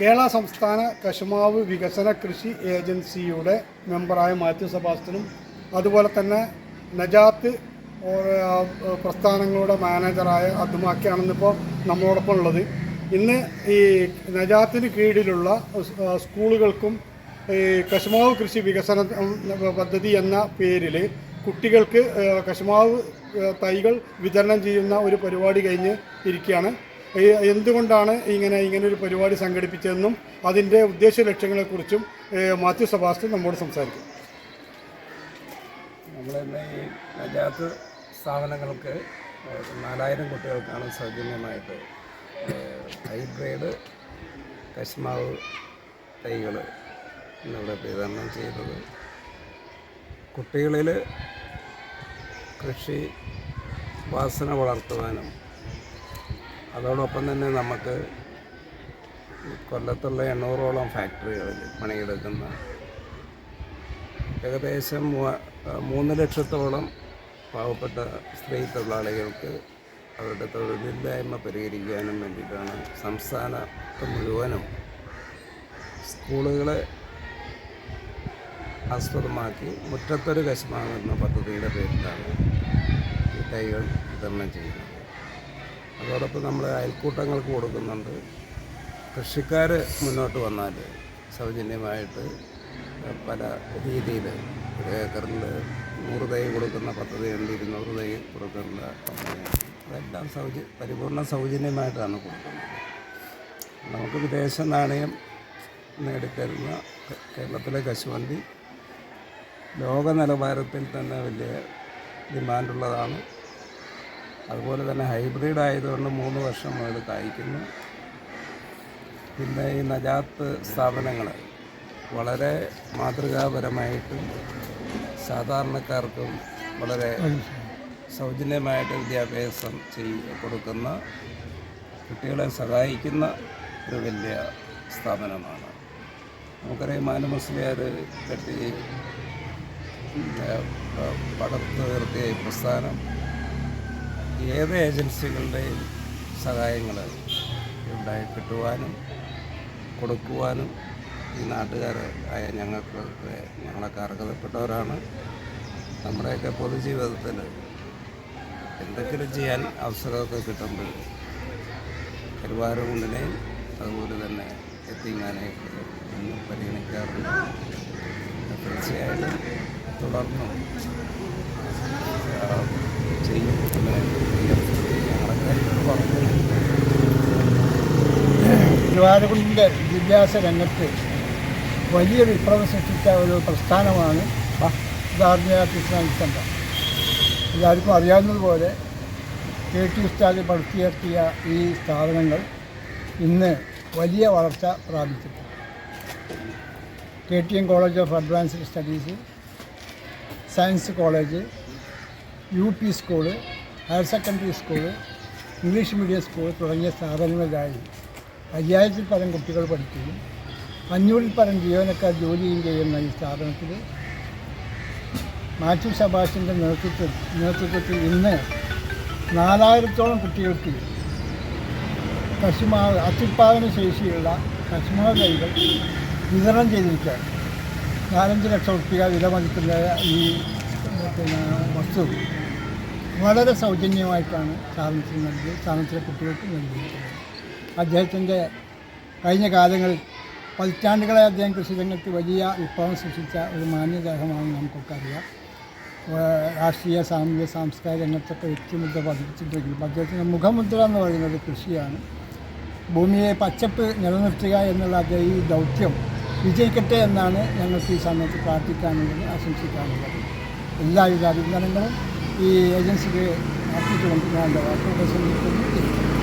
കേരള സംസ്ഥാന കശുമാവ് വികസന കൃഷി ഏജൻസിയുടെ മെമ്പറായ മാത്യു സെബാസ്റ്റ്യനും അതുപോലെ തന്നെ നജാത്ത് പ്രസ്ഥാനങ്ങളുടെ മാനേജറായ അദ്മാക്കിയാണെന്നിപ്പോൾ നമ്മളോടൊപ്പം ഉള്ളത്. ഇന്ന് ഈ നജാത്തിന് കീഴിലുള്ള സ്കൂളുകൾക്കും ഈ കശുമാവ് കൃഷി വികസന പദ്ധതി എന്ന പേരിൽ കുട്ടികൾക്ക് കശുമാവ് തൈകൾ വിതരണം ചെയ്യുന്ന ഒരു പരിപാടി കഴിഞ്ഞ് ഇരിക്കുകയാണ്. എന്തുകൊണ്ടാണ് ഇങ്ങനെ ഇങ്ങനെ ഒരു പരിപാടി സംഘടിപ്പിച്ചതെന്നും അതിന്റെ ഉദ്ദേശ ലക്ഷ്യങ്ങളെക്കുറിച്ചും മാത്യു സെബാസ്റ്റ്യൻ നമ്മോട് സംസാരിക്കും. നമ്മളിന്ന് ഈ നജാത്ത് സ്ഥാപനങ്ങൾക്ക് നാലായിരം കുട്ടികൾക്കാണ് സൗജന്യമായിട്ട് ഹൈബ്രിഡ് കശ്മാവ് തൈകൾ ഇന്നിവിടെ വിതരണം ചെയ്തത്. കുട്ടികളിൽ കൃഷി വാസന വളർത്തുവാനും അതോടൊപ്പം തന്നെ നമുക്ക് കൊല്ലത്തുള്ള എണ്ണൂറോളം ഫാക്ടറികളിൽ പണിയെടുക്കുന്ന ഏകദേശം മൂന്ന് ലക്ഷത്തോളം പാവപ്പെട്ട സ്ത്രീ തൊഴിലാളികൾക്ക് അവരുടെ തൊഴിലില്ലായ്മ പരിഹരിക്കാനും വേണ്ടിയിട്ടാണ് സംസ്ഥാനത്ത് മുഴുവനും സ്കൂളുകളെ ആസ്പദമാക്കി മുറ്റത്തൊരു കശമാകുന്ന പദ്ധതിയുടെ പേരിലാണ് ഈ തൈകൾ വിതരണം ചെയ്യുന്നത്. അതോടൊപ്പം നമ്മൾ അയൽക്കൂട്ടങ്ങൾക്ക് കൊടുക്കുന്നുണ്ട്. കൃഷിക്കാർ മുന്നോട്ട് വന്നാൽ സൗജന്യമായിട്ട് പല രീതിയിൽ ഒരു ഏക്കറിൽ നൂറ് തൈ കൊടുക്കുന്ന പദ്ധതിയുണ്ട് ഇരുന്നൂറ് തൈ കൊടുക്കുന്ന അതെല്ലാം സൗജ പരിപൂർണ സൗജന്യമായിട്ടാണ് കൊടുക്കുന്നത്. നമുക്ക് വിദേശ നാണയം നേടിത്തരുന്ന കേരളത്തിലെ കശുവണ്ടി ലോക നിലവാരത്തിൽ തന്നെ വലിയ ഡിമാൻഡുള്ളതാണ്. അതുപോലെ തന്നെ ഹൈബ്രിഡ് ആയതുകൊണ്ട് മൂന്ന് വർഷം മുതൽ കായ്ക്കുന്നു. പിന്നെ ഈ നജാത്ത് സ്ഥാപനങ്ങൾ വളരെ മാതൃകാപരമായിട്ടും സാധാരണക്കാർക്കും വളരെ സൗജന്യമായിട്ട് വിദ്യാഭ്യാസം ചെയ് കൊടുക്കുന്ന കുട്ടികളെ സഹായിക്കുന്ന ഒരു വലിയ സ്ഥാപനമാണ്. നമുക്കറിയാം മാനമുസ്ലിയാർ കെട്ടി പടത്ത് നിർത്തിയ പ്രസ്ഥാനം ഏത് ഏജൻസികളുടെയും സഹായങ്ങൾ ഉണ്ടായി കിട്ടുവാനും കൊടുക്കുവാനും ഈ നാട്ടുകാർ ആയ ഞങ്ങൾക്ക് ഞങ്ങളൊക്കെ അർഹതപ്പെട്ടവരാണ് നമ്മുടെയൊക്കെ പൊതുജീവിതത്തിൽ എന്തെങ്കിലും ചെയ്യാൻ അവസരമൊക്കെ കിട്ടുമ്പോൾ കരുവാരകുണ്ടിനെയും അതുപോലെ തന്നെ എത്തിങ്ങാനെയൊക്കെ പരിഗണിക്കാറുണ്ട് തീർച്ചയായിട്ടും തുടർന്നും ആ, ചെയ്യും എന്ന് ഞങ്ങളൊക്കെ പറഞ്ഞു തിരുവാരകുണ്ടിന്റെ വിദ്യാഭ്യാസ രംഗത്ത് വലിയ വിപ്ലവം സൃഷ്ടിച്ച ഒരു പ്രസ്ഥാനമാണ് ധാർമ്മിക ഇസ്ലാമിക് സെന്റർ എല്ലാവർക്കും അറിയാവുന്നതുപോലെ കെ ടി സ്റ്റാലിൻ പടുത്തുയർത്തിയ ഈ സ്ഥാപനങ്ങൾ ഇന്ന് വലിയ വളർച്ച പ്രാപിച്ചിട്ടുണ്ട്. K T M college of advanced studies science college U P school higher secondary school English medium school തുടങ്ങിയ സ്ഥാപനങ്ങളിലായി അയ്യായിരത്തിൽ പരം കുട്ടികൾ പഠിക്കുകയും അഞ്ഞൂറിൽ പരം ജീവനക്കാർ ജോലിയും ചെയ്യുന്ന ഈ സ്ഥാപനത്തിൽ മാത്യു സബാഷിന്റെ നേതൃത്വത്തിൽ നേതൃത്വത്തിൽ ഇന്ന് നാലായിരത്തോളം കുട്ടികൾക്ക് കശുമാവ് അത്യുത്പാദന ശേഷിയുള്ള കശുമാവ് തൈകൾ വിതരണം ചെയ്തിരിക്കുകയാണ്. നാലഞ്ച് ലക്ഷം റുപ്യ വില മതിക്കുന്ന ഈ പിന്നെ വസ്തു വളരെ സൗജന്യമായിട്ടാണ് സ്ഥാപനത്തിന് നൽകി സ്ഥാപനത്തിലെ കുട്ടികൾക്ക് നൽകിയിരിക്കുന്നത്. അദ്ദേഹത്തിന്റെ കഴിഞ്ഞ കാലങ്ങളിൽ പതിറ്റാണ്ടുകളെ അദ്ദേഹം കൃഷിരംഗത്ത് വലിയ വിപ്ലവം സൃഷ്ടിച്ച ഒരു മാന്യദേഹമാണെന്ന് നമുക്കൊക്കെ അറിയാം. രാഷ്ട്രീയ സാമൂഹ്യ സാംസ്കാരിക രംഗത്തൊക്കെ വ്യക്തിമുദ്ര പതിപ്പിച്ചിട്ടുണ്ടെങ്കിലും അദ്ദേഹത്തിന്റെ മുഖമുദ്ര എന്ന് പറയുന്നത് കൃഷിയാണ്. ഭൂമിയെ പച്ചപ്പ് നിലനിർത്തുക എന്നുള്ള അദ്ദേഹം ഈ ദൗത്യം വിജയിക്കട്ടെ എന്നാണ് ഞങ്ങൾക്ക് ഈ സമയത്ത് പ്രാർത്ഥിക്കാനുള്ളത് ആശംസിക്കാനുള്ളത്. എല്ലാവിധ അഭിനന്ദനങ്ങളും ഈ ഏജൻസിക്ക് അർപ്പിച്ചുകൊണ്ട് ഞാൻ വാക്കുകൾ സമീപിക്കുന്നു